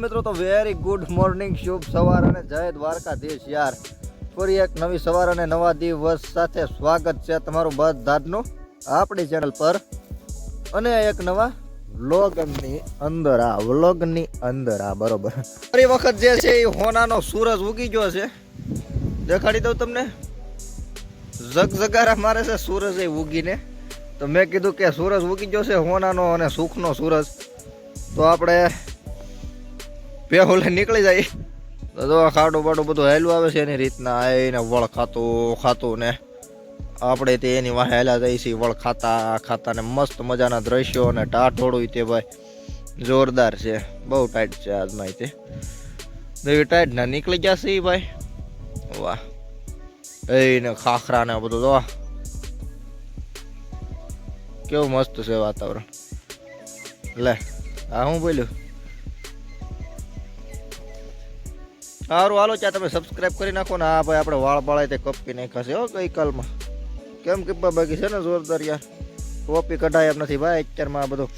મિત્રો, તો very good morning શુભ સવાર અને જય દ્વારકાધીશ યાર. ફરી એક નવી સવાર અને નવા દિવસ સાથે સ્વાગત છે તમારું બધાનું આપણી ચેનલ પર. અને એક નવા વ્લોગની અંદર, આ વ્લોગની અંદર, આ બરોબર. ફરી વખત જે છે એ હોનાનો સૂરજ ઉગી ગયો છે. દેખાડી દઉં તમને. ઝગઝગારા મારે છે સૂરજ એ ઉગીને. તો મેં કીધું કે સૂરજ ઉગી ગયો છે હોનાનો અને સુખનો સૂરજ. તો આપણે પેહુલે નીકળી જાય. તો જો ખાડું બાડું બધું હેલું આવે છે એની રીતના આવીને વળ ખાતું ખાતું ને આપણે તે એની વાહે હેલા જાય છે, વળ ખાતા ખાતા ને મસ્ત મજાના દ્રશ્યો અને ટાઢોળું તે ભાઈ જોરદાર છે. બહુ ટાઈટ છે આજમાં તે. એવી ટાઈટ ના નીકળી ગયા છે ભાઈ. વાહ. એને ખાખરા ને બધું જો કેવું મસ્ત છે વાતાવરણ. લે, આ હું બોલ્યું? સારું હાલો, ત્યાં તમે સબસ્ક્રાઈબ કરી નાખો ને આ ભાઈ આપણે વાળ બાળાય તે કપી નાખ્યા છે, હો, ગઈકાલમાં. કેમ કે બાકી છે ને જોરદાર યાર? કોપી કઢાય એમ નથી ભાઈ, અત્યારમાં આ બધું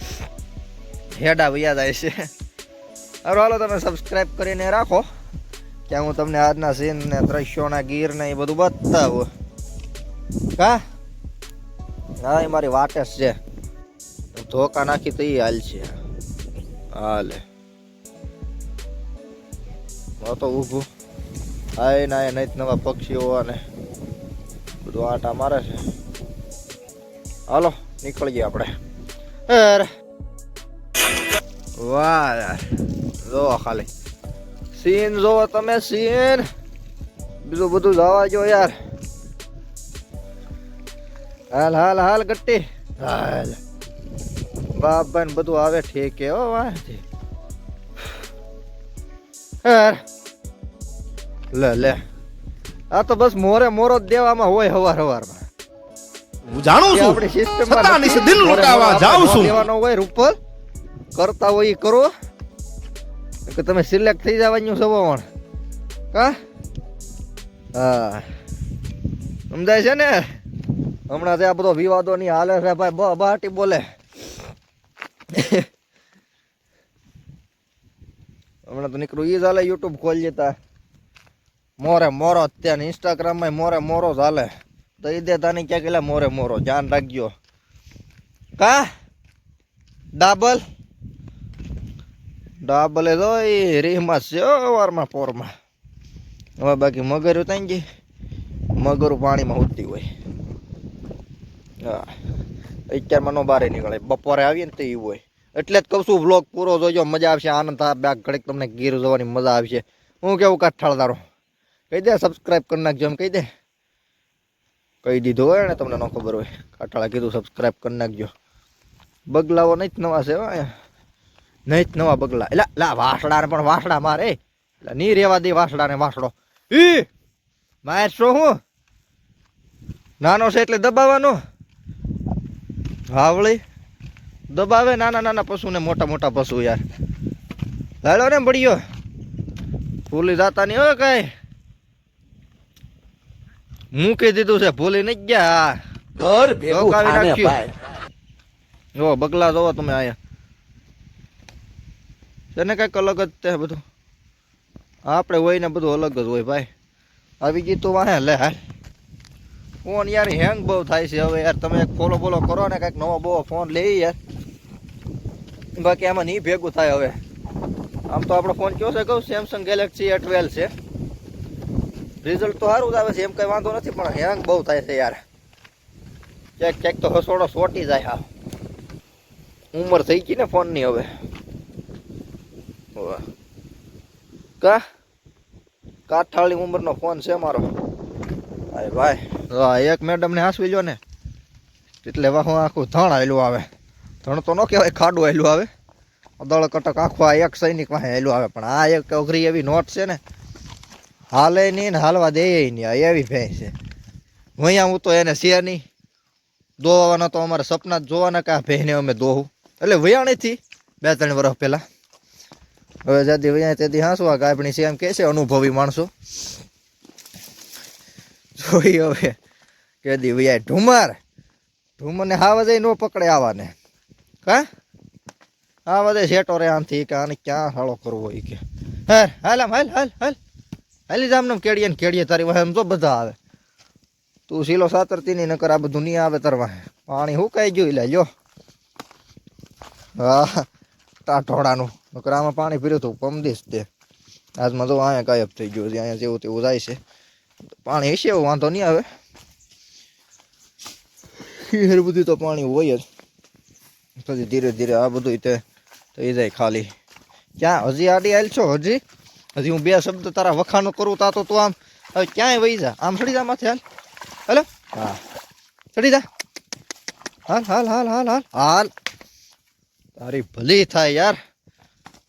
હેડા વૈયા જાય છે. સારું હાલો, તમે સબસ્ક્રાઈબ કરીને રાખો. ત્યાં હું તમને આજના સીન ને દ્રશ્યોના ગીર ને એ બધું બતાવું. કા? હા એ મારી વાટસ છે. ધોકા નાખી તો એ હાલ છે. હાલે. હું તો ઊભું. આય ના એ નહીં નવા પક્ષીઓ અને બધું આટા મારે છે. હાલો, નીકળીએ આપણે. વાહ યાર, જોવો ખાલી. સીન જોવો તમે, સીન. બીજું બધું જવા જો યાર. હાલ હાલ હાલ, ગટ્ટી. હાલ. બાપ બધું આવે ઠેકે હો યાર લે લે. આ તો બસ મોરે મોરો દેવામાં હોય હવાર હવારમાં હું જાણું છું. આપણી system માં છતાં નથી. દિલ લૂંટાવા જાઉં છું. નો દેવાનો હોય રૂપલ. કરતા હોય એ કરો. કે તમે સિલેક્ટ થઈ જવાનું સવાવણ કા હા? સમજાય છે ને? હમણાં જે આ બધો વિવાદો ની હાલે છે ભાઈ બ- બાટી બોલે. હમણાં તો નીકળું. એ જ હાલે યુટ્યુબ ખોલી જતા મોરે મોરો અત્યારે ઇન્સ્ટાગ્રામમાં મોરે મોરો જ હાલે. દઈ દે તાની ક્યાંક એટલે મોરે મોરો. ધ્યાન રાખજો. કા? ડાબલ? ડાબલ એ તો એ રીહમાં સવારમાં પોરમાં. હવે બાકી મગર ઉતાઈ ગઈ? મગરું પાણીમાં ઉતરી હોય. હા. અત્યારમાં નો બારે નીકળે. બપોરે આવીએ ને તો એવું હોય. એટલે જ કહું છું વ્લોગ પૂરો જોજો, મજા આવશે. આનંદ થાય ઘડીક તમને ગીર જોવાની મજા આવશે. હું કેવું કાઠાળદારો કહી દે સબસ્ક્રાઈબ કરી નાખજો એમ કહી દે. કહી દીધો હોય ને તમને, ન ખબર હોય. કાઠાળા કીધું સબસ્ક્રાઈબ કરી નાખજો. બગલાઓ નહીં જ નવા છે નહીં જ નવા બગલા. એટલે લા વાસડાને પણ વાસડા મારે. એટલે નહીં રેવા દે વાસડાને વાસડો ઈ, માર શું હું? નાનો છે એટલે દબાવવાનો. હાવળી. દબાવે નાના નાના પશુને મોટા મોટા પશુ યાર. લાડો ને બળીયો. ભૂલી જાતા નહીં હો કઈ. મૂકી દીધું છે ભૂલી નહીં ગયા ઘર ભેગું નાખ્યું. જો બગલા જોવો તમે આયા તેને કંઈક અલગ જ તે બધું. આપણે હોય ને બધું અલગ જ હોય ભાઈ. આવી ગઈ તું વાહે લે હાલ. ફોન યાર હેંગ બહુ થાય છે હવે યાર. તમે એક ફોલો બોલો કરો ને કંઈક નવો બહુ ફોન લઈ યાર. બાકી આમાં નહીં ભેગું થાય હવે. આમ તો આપણો ફોન કયો છે કહું? સેમસંગ ગેલેક્સી એ ટ્વેલ્વ છે. રિઝલ્ટ તો સારું જ આવે છે, એમ કંઈ વાંધો નથી, પણ હેંગ બહુ થાય છે યાર. ક્યાંક ક્યાંક તો હસોડો સોટી જાય હા. ઉંમર થઈ ગઈ ને ફોનની હવે. કા? કાઠાળી ઉંમરનો ફોન છે મારો. ભાઈ. ભાઈ એક મેડમને હાંસવી લ્યો ને. એટલે વાહ આખું ધણ આવેલું આવે. ધણ તો ન કહેવાય, ખાડું હેલું આવે. અદળ કટક આખું આ એક સૈનિક પાસે હેલું આવે. પણ આ એક અઘરી એવી નોટ છે ને, હાલે નહીં ને હાલવા દે નહીં, આ એવી ભેંસ છે. અહીંયા હું તો એને શેર નહીં. દોવાના તો અમારે સપના જ જોવાના કે આ ભેને અમે દોહું. એટલે વયાણીથી બે ત્રણ વર્ષ પહેલાં. હવે જ્યાંથી વયા ત્યાંથી આ ગાભણી છે એમ કહે છે, અનુભવી માણસો. જોઈ હવે કે દી વયા ઢુમર. ઢુમરને હાવા જઈ ન પકડે આવાને. કા આ બધે શેટો રે આનથી કે આને ક્યાં હાળો કરવો એ કે. હે, હાલ હાલ હાલ હાલ. હાલી જામ ને કેડીએ ને કેડીએ તારી વાહે એમ તો બધા આવે. તું સીલો સાતરતી નહીં નકર આ બધું નહીં આવે તાર વાહે. પાણી હુકાઈ ગયું? લે, લ્યો. હા ટાઢોળાનું નકર આમાં પાણી પીર્યું હતું પમદીશ તે. આજમાં તો અહીંયા ગાયબ થઈ ગયું અહીંયા જેવું તેવું જાય છે. પાણી હશે એવું, વાંધો નહીં આવે. બધું તો પાણી હોય જ. પછી ધીરે ધીરે આ બધું તે થઈ જાય ખાલી ક્યાં હજી આડી આવેલ છો હજી હજી હું બે શબ્દ તારા વખાણો કરું તા તો તું આમ હવે ક્યાંય વહી જા આમ ચડી જા માથે હાલ હાલો હા ચડી જા હાલ હાલ હાલ હાલ હાલ હાલ તારી ભલી થાય યાર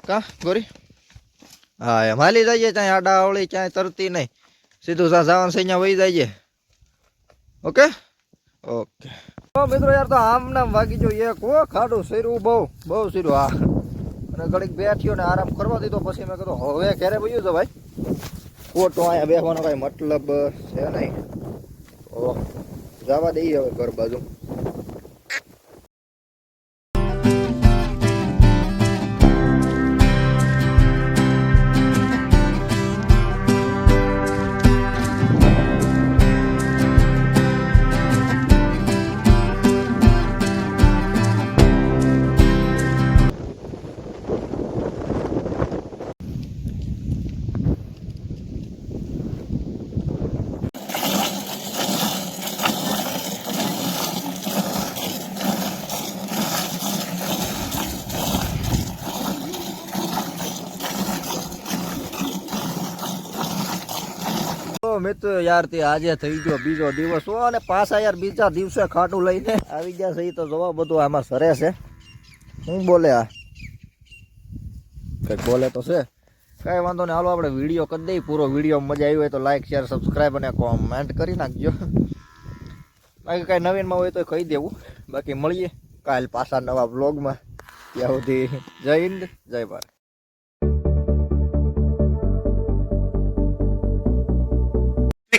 કા ગોરી હા એમ હાલી જઈએ ત્યાં આડા આવળી ક્યાંય તરતી નહીં સીધું સા જવાનું છે અહીંયા વહી જઈએ ઓકે ઓકે. તો મિત્રો યાર, તો આમ નામ વાગી જો એક હો, ખાડું શીરું બહુ બહુ શીરું હા. અને ઘડીક બેઠ્યો ને આરામ કરવા દીધો. પછી મેં કીધું, હવે ક્યારે વયું તો ભાઈ ખોટો અહીંયા બેસવાનો કાંઈ મતલબ છે નહીં. ઓહ, જવા દઈએ હવે ઘર બાજુ. મિત્ર યાર, તે આજે થઈ ગયો બીજો દિવસ હો, અને પાછા યાર બીજા દિવસે ખાટું લઈને આવી ગયા છે. એ તો જોવા બધું આમાં સરે છે. હું બોલે આ? કંઈક બોલે તો છે. કાંઈ વાંધો નહીં, હાલો આપણે વીડિયો કરી દઈએ. પૂરો વીડિયો મજા આવી હોય તો લાઈક શેર સબસ્ક્રાઈબ અને કોમેન્ટ કરી નાખજો. બાકી કાંઈ નવીનમાં હોય તો કહી દેવું. બાકી મળીએ કાલ પાછા નવા બ્લોગમાં ત્યાં સુધી જય હિન્દ, જય ભારત.